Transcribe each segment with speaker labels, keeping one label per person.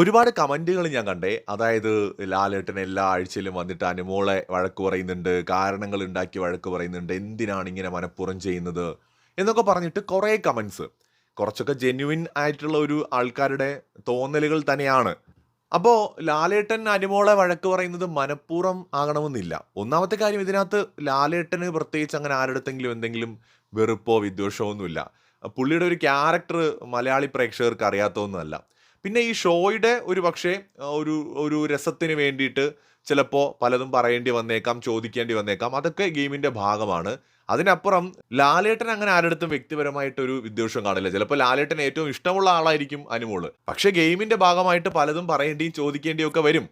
Speaker 1: ഒരുപാട് കമന്റുകൾ ഞാൻ കണ്ടേ. അതായത് ലാലേട്ടൻ എല്ലാ ആഴ്ചയിലും വന്നിട്ട് അനുമോളെ വഴക്ക് പറയുന്നുണ്ട്. കാരണങ്ങൾ ഉണ്ടാക്കി വഴക്ക് പറയുന്നുണ്ട്. എന്തിനാണ് ഇങ്ങനെ മനഃപ്പുറം ചെയ്യുന്നത്? എന്നൊക്കെ പറഞ്ഞിട്ട് കുറേ കമൻസ് കുറച്ചൊക്കെ ജെന്യുവിൻ ആയിട്ടുള്ള ഒരു ആൾക്കാരുടെ തോന്നലുകൾ തന്നെയാണ്. അപ്പോൾ ലാലേട്ടൻ അനുമോളെ വഴക്ക് പറയുന്നത് മനഃപൂർവം ആകണമെന്നില്ല. ഒന്നാമത്തെ കാര്യം ഇതിനകത്ത് ലാലേട്ടന് പ്രത്യേകിച്ച് അങ്ങനെ ആരുടെത്തെങ്കിലും എന്തെങ്കിലും വെറുപ്പോ വിദ്വേഷമോ ഒന്നുമില്ല. പുള്ളിയുടെ ഒരു ക്യാരക്ടർ മലയാളി പ്രേക്ഷകർക്ക് അറിയാത്തതൊന്നുമല്ല. പിന്നെ ഈ ഷോയുടെ ഒരു പക്ഷേ ഒരു ഒരു രസത്തിന് വേണ്ടിയിട്ട് ചിലപ്പോൾ പലതും പറയേണ്ടി വന്നേക്കാം, ചോദിക്കേണ്ടി വന്നേക്കാം. അതൊക്കെ ഗെയിമിന്റെ ഭാഗമാണ്. അതിനപ്പുറം ലാലേട്ടൻ അങ്ങനെ ആരുടെടുത്തും വ്യക്തിപരമായിട്ടൊരു വിദ്വേഷം കാണില്ല. ചിലപ്പോൾ ലാലേട്ടൻ ഏറ്റവും ഇഷ്ടമുള്ള ആളായിരിക്കും അനുമോൾ. പക്ഷേ ഗെയിമിന്റെ ഭാഗമായിട്ട് പലതും പറയേണ്ടിയും ചോദിക്കേണ്ടിയും ഒക്കെ വരും.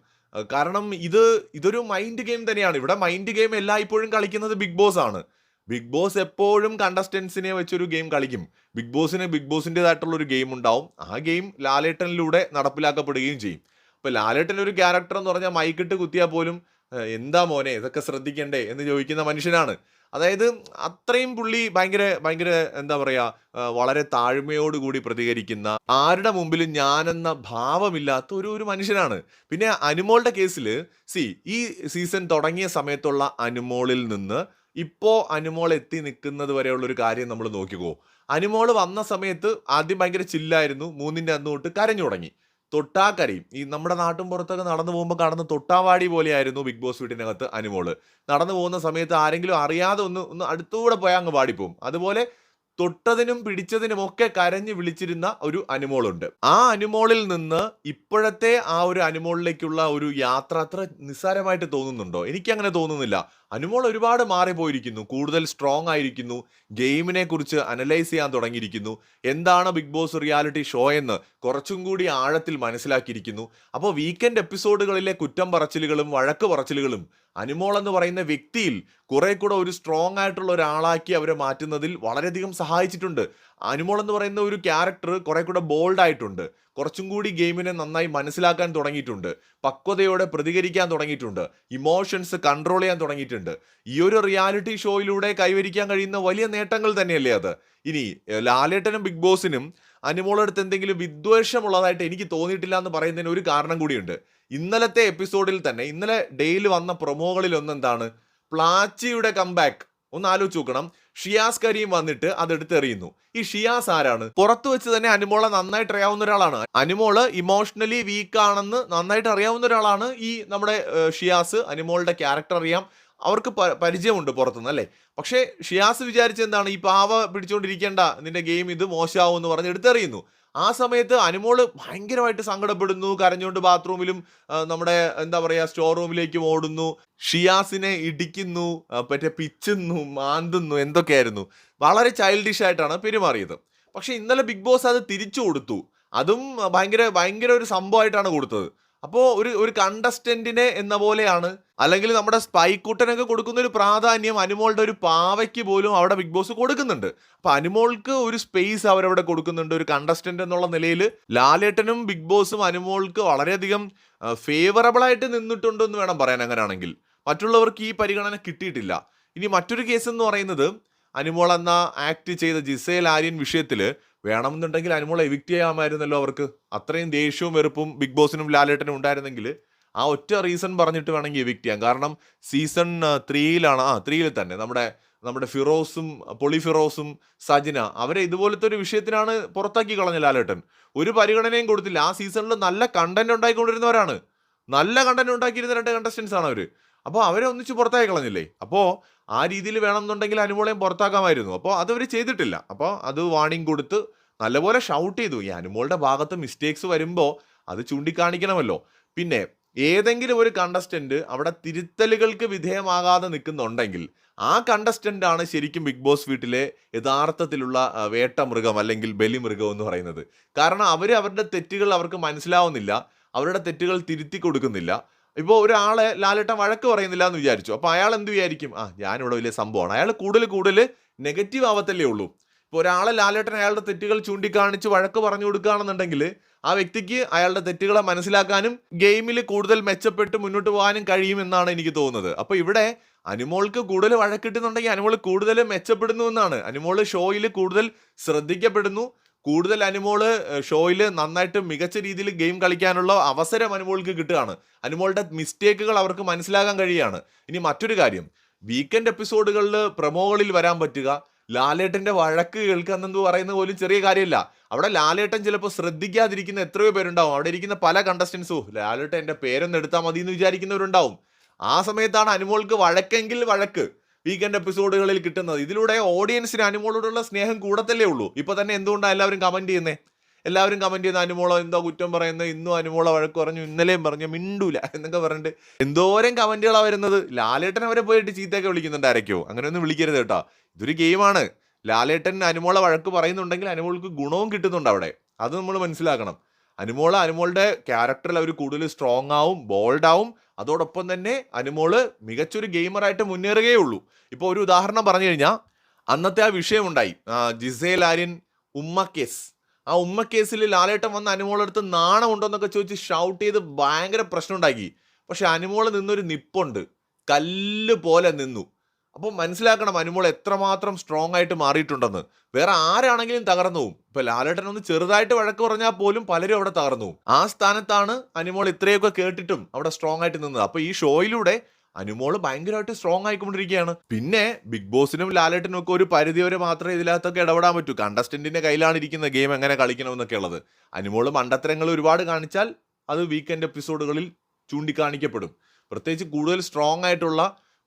Speaker 1: കാരണം ഇത് ഇതൊരു മൈൻഡ് ഗെയിം തന്നെയാണ്. ഇവിടെ മൈൻഡ് ഗെയിം എല്ലായ്പ്പോഴും കളിക്കുന്നത് ബിഗ് ബോസ് ആണ്. ബിഗ് ബോസ് എപ്പോഴും കണ്ടസ്റ്റൻസിനെ വെച്ചൊരു ഗെയിം കളിക്കും. ബിഗ് ബോസിന് ബിഗ് ബോസിന്റെതായിട്ടുള്ള ഒരു ഗെയിം ഉണ്ടാവും. ആ ഗെയിം ലാലേട്ടനിലൂടെ നടപ്പിലാക്കപ്പെടുകയും ചെയ്യും. അപ്പോൾ ലാലേട്ടൻ ഒരു ക്യാരക്ടർ എന്ന് പറഞ്ഞാൽ മൈക്കിട്ട് കുത്തിയാൽ പോലും "എന്താ മോനെ ഇതൊക്കെ ശ്രദ്ധിക്കണ്ടേ?" എന്ന് ചോദിക്കുന്ന മനുഷ്യനാണ്. അതായത് അത്രയും പുള്ളി ഭയങ്കര ഭയങ്കര എന്താ പറയുക വളരെ താഴ്മയോടുകൂടി പ്രതികരിക്കുന്ന ആരുടെ മുമ്പിലും ഞാനെന്ന ഭാവമില്ലാത്ത ഒരു ഒരു മനുഷ്യനാണ്. പിന്നെ അനുമോളുടെ കേസിൽ സി ഈ സീസൺ തുടങ്ങിയ സമയത്തുള്ള അനുമോളിൽ നിന്ന് ഇപ്പോ അനുമോൾ എത്തി നിൽക്കുന്നത് വരെയുള്ളൊരു കാര്യം നമ്മൾ നോക്കിക്കോ. അനുമോൾ വന്ന സമയത്ത് ആദ്യം ഭയങ്കര ചില്ലായിരുന്നു. മൂന്നിന്റെ അന്ന് തൊട്ട് കരഞ്ഞു തുടങ്ങി. തൊട്ടാക്കരയും ഈ നമ്മുടെ നാട്ടും പുറത്തൊക്കെ നടന്നു പോകുമ്പോൾ കാണുന്ന തൊട്ടാവാടി പോലെയായിരുന്നു ബിഗ് ബോസ് വീട്ടിനകത്ത് അനുമോൾ. നടന്നു പോകുന്ന സമയത്ത് ആരെങ്കിലും അറിയാതെ ഒന്ന് ഒന്ന് അടുത്തൂടെ പോയാൽ അങ്ങ് പാടിപ്പോവും. അതുപോലെ തൊട്ടതിനും പിടിച്ചതിനും ഒക്കെ കരഞ്ഞ് വിളിച്ചിരുന്ന ഒരു അനുമോളുണ്ട്. ആ അനുമോളിൽ നിന്ന് ഇപ്പോഴത്തെ ആ ഒരു അനുമോളിലേക്കുള്ള ഒരു യാത്ര അത്ര നിസ്സാരമായിട്ട് തോന്നുന്നുണ്ടോ? എനിക്കങ്ങനെ തോന്നുന്നില്ല. അനുമോൾ ഒരുപാട് മാറിപ്പോയിരിക്കുന്നു. കൂടുതൽ സ്ട്രോങ് ആയിരിക്കുന്നു. ഗെയിമിനെ കുറിച്ച് അനലൈസ് ചെയ്യാൻ തുടങ്ങിയിരിക്കുന്നു. എന്താണ് ബിഗ് ബോസ് റിയാലിറ്റി ഷോ എന്ന് കുറച്ചും കൂടി ആഴത്തിൽ മനസ്സിലാക്കിയിരിക്കുന്നു. അപ്പോൾ വീക്കെൻഡ് എപ്പിസോഡുകളിലെ കുറ്റം പറച്ചിലുകളും വഴക്ക് പറച്ചിലുകളും അനുമോൾ എന്ന് പറയുന്ന വ്യക്തിയിൽ കുറെ കൂടെ ഒരു സ്ട്രോങ് ആയിട്ടുള്ള ഒരാളാക്കി അവരെ മാറ്റുന്നതിൽ വളരെയധികം സഹായിച്ചിട്ടുണ്ട്. അനുമോൾ എന്ന് പറയുന്ന ഒരു ക്യാരക്ടർ കുറെ കൂടെ ബോൾഡ് ആയിട്ടുണ്ട്. കുറച്ചും കൂടി ഗെയിമിനെ നന്നായി മനസ്സിലാക്കാൻ തുടങ്ങിയിട്ടുണ്ട്. പക്വതയോടെ പ്രതികരിക്കാൻ തുടങ്ങിയിട്ടുണ്ട്. ഇമോഷൻസ് കൺട്രോൾ ചെയ്യാൻ തുടങ്ങിയിട്ടുണ്ട്. ഈ ഒരു റിയാലിറ്റി ഷോയിലൂടെ കൈവരിക്കാൻ കഴിയുന്ന വലിയ നേട്ടങ്ങൾ തന്നെയല്ലേ അത്. ഇനി ലാലേട്ടനും ബിഗ് ബോസിനും അനുമോളടുത്ത് എന്തെങ്കിലും വിദ്വേഷമുള്ളതായിട്ട് എനിക്ക് തോന്നിയിട്ടില്ല എന്ന് പറയുന്നതിന് ഒരു കാരണം കൂടിയുണ്ട്. ഇന്നലത്തെ എപ്പിസോഡിൽ തന്നെ ഇന്നലെ ഡേയിൽ വന്ന പ്രൊമോകളിൽ ഒന്നെന്താണ്? പ്ലാച്ചിയുടെ കംബാക്ക്. ഒന്ന് ആലോചിച്ച് നോക്കണം. ഷിയാസ് കരീം വന്നിട്ട് അതെടുത്ത് എറിയുന്നു ഈ ഷിയാസ് ആരാണ്? പുറത്തു വെച്ച് തന്നെ അനുമോളെ നന്നായിട്ട് അറിയാവുന്ന ഒരാളാണ്. അനുമോൾ ഇമോഷണലി വീക്ക് ആണെന്ന് നന്നായിട്ട് അറിയാവുന്ന ഒരാളാണ് ഈ നമ്മുടെ ഷിയാസ്. അനുമോളുടെ ക്യാരക്ടർ അറിയാം. അവർക്ക് പരിചയമുണ്ട് പുറത്തുനിന്ന് അല്ലേ? പക്ഷേ ഷിയാസ് വിചാരിച്ച എന്താണ്? ഈ പാവ പിടിച്ചുകൊണ്ടിരിക്കേണ്ട നിന്റെ ഗെയിം ഇത് മോശമാവും എന്ന് പറഞ്ഞ് എടുത്തെറിയുന്നു. ആ സമയത്ത് അനുമോൾ ഭയങ്കരമായിട്ട് സങ്കടപ്പെടുന്നു. കരഞ്ഞുകൊണ്ട് ബാത്റൂമിലും നമ്മുടെ എന്താ പറയുക സ്റ്റോർ റൂമിലേക്കും ഓടുന്നു. ഷിയാസിനെ ഇടിക്കുന്നു. മറ്റേ പിച്ചുന്നു, മാന്തുന്നു എന്തൊക്കെയായിരുന്നു. വളരെ ചൈൽഡിഷ് ആയിട്ടാണ് പെരുമാറിയത്. പക്ഷേ ഇന്നലെ ബിഗ് ബോസ് അത് തിരിച്ചു കൊടുത്തു. അതും ഭയങ്കര ഭയങ്കര ഒരു സംഭവമായിട്ടാണ് കൊടുത്തത്. അപ്പോ ഒരു ഒരു കണ്ടസ്റ്റന്റിനെ എന്ന പോലെയാണ് അല്ലെങ്കിൽ നമ്മുടെ സ്പൈക്കൂട്ടനൊക്കെ കൊടുക്കുന്ന ഒരു പ്രാധാന്യം അനുമോളുടെ ഒരു പാവയ്ക്ക് പോലും അവിടെ ബിഗ് ബോസ് കൊടുക്കുന്നുണ്ട്. അപ്പൊ അനുമോൾക്ക് ഒരു സ്പേസ് അവരവിടെ കൊടുക്കുന്നുണ്ട്. ഒരു കണ്ടസ്റ്റന്റ് എന്നുള്ള നിലയിൽ ലാലേട്ടനും ബിഗ് ബോസും അനുമോൾക്ക് വളരെയധികം ഫേവറബിളായിട്ട് ഫേവറബിൾ ആയിട്ട് നിന്നിട്ടുണ്ട് എന്ന് വേണം പറയാൻ അങ്ങനെയാണെങ്കിൽ മറ്റുള്ളവർക്ക് ഈ പരിഗണന കിട്ടിയിട്ടില്ല. ഇനി മറ്റൊരു കേസ് എന്ന് പറയുന്നത് അനുമോൾ എന്ന ആക്ട് ചെയ്ത ജിസേൽ ആര്യൻ വിഷയത്തിൽ വേണമെന്നുണ്ടെങ്കിൽ അനുമോളെ എവിക്റ്റ് ചെയ്യാമായിരുന്നല്ലോ അവർക്ക്. അത്രയും ദേഷ്യവും വെറുപ്പും ബിഗ് ബോസിനും ലാലേട്ടനും ഉണ്ടായിരുന്നെങ്കിൽ ആ ഒറ്റ റീസൺ പറഞ്ഞിട്ട് വേണമെങ്കിൽ എവിക്റ്റ് ചെയ്യാം. കാരണം സീസൺ ത്രീയിലാണ് ആ ത്രീയിൽ തന്നെ നമ്മുടെ നമ്മുടെ ഫിറോസും പൊളി ഫിറോസും സജന അവരെ ഇതുപോലത്തെ ഒരു വിഷയത്തിനാണ് പുറത്താക്കി കളഞ്ഞ ലാലേട്ടൻ. ഒരു പരിഗണനയും കൊടുത്തില്ല. ആ സീസണിൽ നല്ല കണ്ടന്റ് ഉണ്ടാക്കിക്കൊണ്ടിരുന്നവരാണ്. നല്ല കണ്ടന്റ് ഉണ്ടാക്കിയിരുന്ന രണ്ട് കണ്ടസ്റ്റൻസ് ആണ് അവർ. അപ്പൊ അവരെ ഒന്നിച്ച് പുറത്താക്കി കളഞ്ഞില്ലേ? അപ്പോൾ ആ രീതിയിൽ വേണമെന്നുണ്ടെങ്കിൽ അനുമോളെയും പുറത്താക്കാമായിരുന്നു. അപ്പോൾ അതവർ ചെയ്തിട്ടില്ല. അപ്പോൾ അത് വാണിംഗ് കൊടുത്ത് നല്ലപോലെ ഷൗട്ട് ചെയ്തു. ഈ അനുമോളുടെ ഭാഗത്ത് മിസ്റ്റേക്സ് വരുമ്പോൾ അത് ചൂണ്ടിക്കാണിക്കണമല്ലോ. പിന്നെ ഏതെങ്കിലും ഒരു കണ്ടസ്റ്റന്റ് അവിടെ തിരുത്തലുകൾക്ക് വിധേയമാകാതെ നിൽക്കുന്നുണ്ടെങ്കിൽ ആ കണ്ടസ്റ്റന്റ് ആണ് ശരിക്കും ബിഗ് ബോസ് വീട്ടിലെ യഥാർത്ഥത്തിലുള്ള വേട്ട മൃഗം അല്ലെങ്കിൽ ബലിമൃഗം എന്ന് പറയുന്നത്. കാരണം അവർ അവരുടെ തെറ്റുകൾ അവർക്ക് മനസ്സിലാവുന്നില്ല. അവരുടെ തെറ്റുകൾ തിരുത്തി കൊടുക്കുന്നില്ല. ഇപ്പോ ഒരാളെ ലാലേട്ടൻ വഴക്ക് പറയുന്നില്ല എന്ന് വിചാരിച്ചു. അപ്പോൾ അയാൾ എന്ത് വിചാരിക്കും? ആ ഞാനിവിടെ വലിയ സംഭവമാണ്. അയാൾ കൂടുതൽ കൂടുതൽ നെഗറ്റീവ് ആവത്തല്ലേ ഉള്ളൂ. ഇപ്പോൾ ഒരാളെ ലാലേട്ടൻ അയാളുടെ തെറ്റുകൾ ചൂണ്ടിക്കാണിച്ച് വഴക്ക് പറഞ്ഞു കൊടുക്കുകയാണെന്നുണ്ടെങ്കിൽ ആ വ്യക്തിക്ക് അയാളുടെ തെറ്റുകളെ മനസ്സിലാക്കാനും ഗെയിമിൽ കൂടുതൽ മെച്ചപ്പെട്ട് മുന്നോട്ട് പോകാനും കഴിയുമെന്നാണ് എനിക്ക് തോന്നുന്നത്. അപ്പോൾ ഇവിടെ അനുമോൾക്ക് കൂടുതൽ വഴക്കിട്ടുന്നുണ്ടെങ്കിൽ അനുമോൾ കൂടുതൽ മെച്ചപ്പെടുന്നു എന്നാണ്. അനുമോൾ ഷോയിൽ കൂടുതൽ ശ്രദ്ധിക്കപ്പെടുന്നു. കൂടുതൽ അനുമോൾ ഷോയിൽ നന്നായിട്ട് മികച്ച രീതിയിൽ ഗെയിം കളിക്കാനുള്ള അവസരം അനുമോൾക്ക് കിട്ടുകയാണ്. അനുമോളുടെ മിസ്റ്റേക്കുകൾ അവർക്ക് മനസ്സിലാകാൻ കഴിയുകയാണ്. ഇനി മറ്റൊരു കാര്യം. വീക്കെൻഡ് എപ്പിസോഡുകളിൽ പ്രൊമോകളിൽ വരാൻ പറ്റുക. ലാലേട്ടന്റെ വഴക്ക് കേൾക്കാന്നെന്ന് പറയുന്നത് പോലും ചെറിയ കാര്യമല്ല. അവിടെ ലാലേട്ടൻ ചിലപ്പോൾ ശ്രദ്ധിക്കാതിരിക്കുന്ന എത്രയോ പേരുണ്ടാവും. അവിടെ ഇരിക്കുന്ന പല കണ്ടസ്റ്റൻസും ലാലേട്ടൻ എന്റെ പേരൊന്ന് എടുത്താൽ മതി എന്ന് വിചാരിക്കുന്നവരുണ്ടാവും. ആ സമയത്താണ് അനുമോൾക്ക് വഴക്കെങ്കിൽ വഴക്ക്. വീക്കെൻഡ് എപ്പിസോഡുകളിൽ കിട്ടുന്നത്. ഇതിലൂടെ ഓഡിയൻസിന് അനുമോളോടുള്ള സ്നേഹം കൂടത്തല്ലേ ഉള്ളൂ. ഇപ്പൊ തന്നെ എന്തുകൊണ്ടാണ് എല്ലാവരും കമന്റ് ചെയ്യുന്നേ? എല്ലാവരും കമന്റ് ചെയ്യുന്ന അനുമോളോ എന്തോ കുറ്റം പറയുന്നത് ഇന്നും അനുമോളോ വഴക്ക് പറഞ്ഞു ഇന്നലെയും പറഞ്ഞു മിണ്ടൂല എന്നൊക്കെ പറഞ്ഞിട്ട് എന്തോരം കമന്റുകളാണ് വരുന്നത്. ലാലേട്ടൻ അവരെ പോയിട്ട് ചീത്തയൊക്കെ വിളിക്കുന്നുണ്ട് ആരൊക്കെയോ. അങ്ങനെയൊന്നും വിളിക്കരുത് കേട്ടോ. ഇതൊരു ഗെയിമാണ് ലാലേട്ടൻ അനുമോളെ വഴക്ക് പറയുന്നുണ്ടെങ്കിൽ അനുമോൾക്ക് ഗുണവും കിട്ടുന്നുണ്ട് അവിടെ. അത് നമ്മൾ മനസ്സിലാക്കണം. അനുമോൾ അനുമോളുടെ ക്യാരക്ടറിൽ അവർ കൂടുതൽ സ്ട്രോങ് ആവും ബോൾഡ് ആവും. അതോടൊപ്പം തന്നെ അനുമോൾ മികച്ചൊരു ഗെയിമറായിട്ട് മുന്നേറുകയേ ഉള്ളൂ ഇപ്പോൾ ഒരു ഉദാഹരണം പറഞ്ഞു കഴിഞ്ഞാൽ അന്നത്തെ ആ വിഷയമുണ്ടായി ജിസേ ആര്യൻ ഉമ്മ കേസ്. ആ ഉമ്മ കേസിൽ ലാലേട്ടൻ വന്ന് അനുമോളെടുത്ത് നാണമുണ്ടോ എന്നൊക്കെ ചോദിച്ച് ഷൗട്ട് ചെയ്ത് ഭയങ്കര പ്രശ്നം ഉണ്ടാക്കി. പക്ഷെ അനുമോൾ നിന്നൊരു നിപ്പുണ്ട്. കല്ല് പോലെ നിന്നു. അപ്പോൾ മനസ്സിലാക്കണം അനുമോൾ എത്രമാത്രം സ്ട്രോങ് ആയിട്ട് മാറിയിട്ടുണ്ടെന്ന്. വേറെ ആരാണെങ്കിലും തകർന്നു പോകും. ഇപ്പൊ ലാലേട്ടൻ ഒന്ന് ചെറുതായിട്ട് വഴക്ക് പറഞ്ഞാൽ പോലും പലരും അവിടെ തകർന്നു ആ സ്ഥാനത്താണ് അനുമോൾ ഇത്രയൊക്കെ കേട്ടിട്ടും അവിടെ സ്ട്രോങ് ആയിട്ട് നിന്നത്. അപ്പൊ ഈ ഷോയിലൂടെ അനുമോൾ ഭയങ്കരമായിട്ട് സ്ട്രോങ് ആയിക്കൊണ്ടിരിക്കുകയാണ്. പിന്നെ ബിഗ് ബോസിനും ലാലേട്ടനും ഒക്കെ ഒരു പരിധി വരെ മാത്രമേ ഇതിനകത്തൊക്കെ ഇടപെടാൻ പറ്റൂ. കണ്ടസ്റ്റന്റിന്റെ കയ്യിലാണ് ഇരിക്കുന്ന ഗെയിം എങ്ങനെ കളിക്കണം എന്നൊക്കെ ഉള്ളത്. അനുമോൾ മണ്ടത്തരങ്ങൾ ഒരുപാട് കാണിച്ചാൽ അത് വീക്കെൻഡ് എപ്പിസോഡുകളിൽ ചൂണ്ടിക്കാണിക്കപ്പെടും. പ്രത്യേകിച്ച് കൂടുതൽ സ്ട്രോങ് ആയിട്ടുള്ള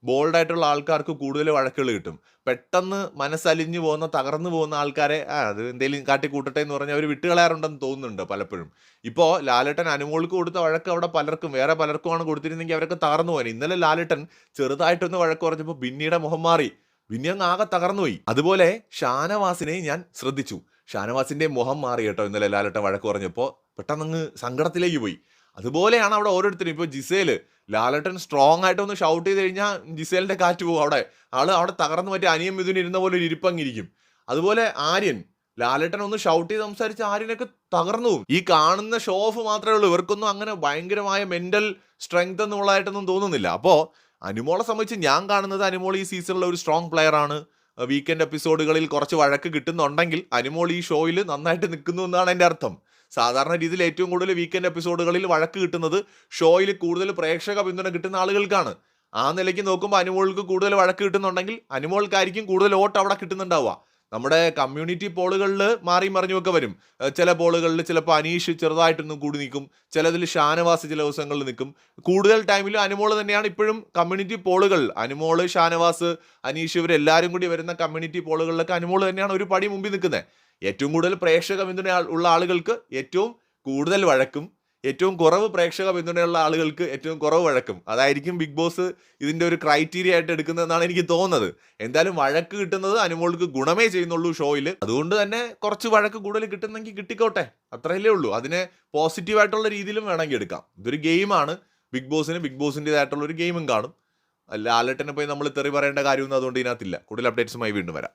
Speaker 1: ബോൾഡ് ആയിട്ടുള്ള ആൾക്കാർക്ക് കൂടുതൽ വഴക്കുകൾ കിട്ടും. പെട്ടെന്ന് മനസ്സലിഞ്ഞു പോകുന്ന തകർന്നു പോകുന്ന ആൾക്കാരെ ആ അത് എന്തെങ്കിലും കാട്ടിക്കൂട്ടട്ടെ എന്ന് പറഞ്ഞാൽ അവർ വിട്ടുകളയാറുണ്ടെന്ന് തോന്നുന്നുണ്ട് പലപ്പോഴും. ഇപ്പോൾ ലാലേട്ടൻ അനുമോൾക്ക് കൊടുത്ത വഴക്ക് അവിടെ പലർക്കും വേറെ പലർക്കുമാണ് കൊടുത്തിരുന്നെങ്കിൽ അവരൊക്കെ തകർന്നു പോയി ഇന്നലെ ലാലേട്ടൻ ചെറുതായിട്ടൊന്ന് വഴക്ക് പറഞ്ഞപ്പോൾ ബിന്നിയുടെ മുഖം മാറി. ബിന്നി അങ്ങ് ആകെ തകർന്നുപോയി അതുപോലെ ഷാനവാസിനെ ഞാൻ ശ്രദ്ധിച്ചു. ഷാനവാസിന്റെ മുഖം മാറി കേട്ടോ ഇന്നലെ ലാലേട്ടൻ വഴക്ക് പറഞ്ഞപ്പോൾ പെട്ടെന്ന് അങ്ങ് സങ്കടത്തിലേക്ക് പോയി. അതുപോലെയാണ് അവിടെ ഓരോരുത്തരും. ഇപ്പോൾ ജിസേൽ ലാലട്ടൻ സ്ട്രോങ് ആയിട്ട് ഒന്ന് ഷൗട്ട് ചെയ്ത് കഴിഞ്ഞാൽ ജിസേലിന്റെ കാറ്റ് പോകും അവിടെ. ആൾ അവിടെ തകർന്ന് മറ്റേ അനിയം മിഥുൻ ഇരുന്ന പോലെ ഒരു ഇരിപ്പങ്ങിരിക്കും അതുപോലെ ആര്യൻ ലാലട്ടൻ ഒന്ന് ഷൗട്ട് ചെയ്ത് സംസാരിച്ച് ആര്യനൊക്കെ തകർന്നു. ഈ കാണുന്ന ഷോ ഓഫ് മാത്രമേ ഉള്ളൂ. ഇവർക്കൊന്നും അങ്ങനെ ഭയങ്കരമായ മെന്റൽ സ്ട്രെങ്ത് എന്നുള്ളതായിട്ടൊന്നും തോന്നുന്നില്ല. അപ്പോൾ അനുമോളെ സംബന്ധിച്ച് ഞാൻ കാണുന്നത് അനുമോൾ ഈ സീസണിലെ ഒരു സ്ട്രോങ് പ്ലെയർ ആണ്. വീക്കെൻഡ് എപ്പിസോഡുകളിൽ കുറച്ച് വഴക്ക് കിട്ടുന്നുണ്ടെങ്കിൽ അനുമോൾ ഈ ഷോയിൽ നന്നായിട്ട് നിൽക്കുന്നു എന്നാണ് എന്റെ അർത്ഥം. സാധാരണ രീതിയിൽ ഏറ്റവും കൂടുതൽ വീക്കെൻഡ് എപ്പിസോഡുകളിൽ വഴക്ക് കിട്ടുന്നത് ഷോയിൽ കൂടുതൽ പ്രേക്ഷക പിന്തുണ കിട്ടുന്ന ആളുകൾക്കാണ്. ആ നിലയ്ക്ക് നോക്കുമ്പോൾ അനുമോൾക്ക് കൂടുതൽ വഴക്ക് കിട്ടുന്നുണ്ടെങ്കിൽ അനുമോൾക്കായിരിക്കും കൂടുതൽ വോട്ട് അവിടെ കിട്ടുന്നുണ്ടാവുക. നമ്മുടെ കമ്മ്യൂണിറ്റി പോളുകളിൽ മാറി മറിഞ്ഞുമൊക്കെ വരും. ചില പോളുകളിൽ ചിലപ്പോൾ അനീഷ് ചെറുതായിട്ടൊന്നും കൂടി നിൽക്കും. ചിലതിൽ ഷാനവാസ് ചില ദിവസങ്ങളിൽ നിൽക്കും. കൂടുതൽ ടൈമിൽ അനുമോൾ തന്നെയാണ് ഇപ്പോഴും കമ്മ്യൂണിറ്റി പോളുകൾ അനുമോൾ ഷാനവാസ് അനീഷ് ഇവരെല്ലാവരും കൂടി വരുന്ന കമ്മ്യൂണിറ്റി പോളുകളിലൊക്കെ അനുമോൾ തന്നെയാണ് ഒരു പടി മുമ്പിൽ നിൽക്കുന്നത് ഏറ്റവും കൂടുതൽ പ്രേക്ഷക പിന്തുണ ഉള്ള ആളുകൾക്ക് ഏറ്റവും കൂടുതൽ വഴക്കും ഏറ്റവും കുറവ് പ്രേക്ഷക പിന്തുണയുള്ള ആളുകൾക്ക് ഏറ്റവും കുറവ് വഴക്കും. അതായിരിക്കും ബിഗ് ബോസ് ഇതിന്റെ ഒരു ക്രൈറ്റീരിയ ആയിട്ട് എടുക്കുന്നതെന്നാണ് എനിക്ക് തോന്നുന്നത്. എന്തായാലും വഴക്ക് കിട്ടുന്നത് അനുമോൾക്ക് ഗുണമേ ചെയ്യുന്നുള്ളൂ ഷോയിൽ. അതുകൊണ്ട് തന്നെ കുറച്ച് വഴക്ക് കൂടുതൽ കിട്ടുന്നെങ്കിൽ കിട്ടിക്കോട്ടെ. അത്രയല്ലേ ഉള്ളൂ. അതിനെ പോസിറ്റീവായിട്ടുള്ള രീതിയിലും വേണമെങ്കിൽ എടുക്കാം. ഇതൊരു ഗെയിമാണ് ബിഗ് ബോസിന് ബിഗ് ബോസിന്റെതായിട്ടുള്ള ഒരു ഗെയിമും കാണും. അല്ല ലാലട്ടനെ പോയി നമ്മൾ തെറി പറയേണ്ട കാര്യമൊന്നും അതുകൊണ്ട് ഇതിനകത്തില്ല. കൂടുതൽ അപ്ഡേറ്റ്സുമായി വീണ്ടും വരാം.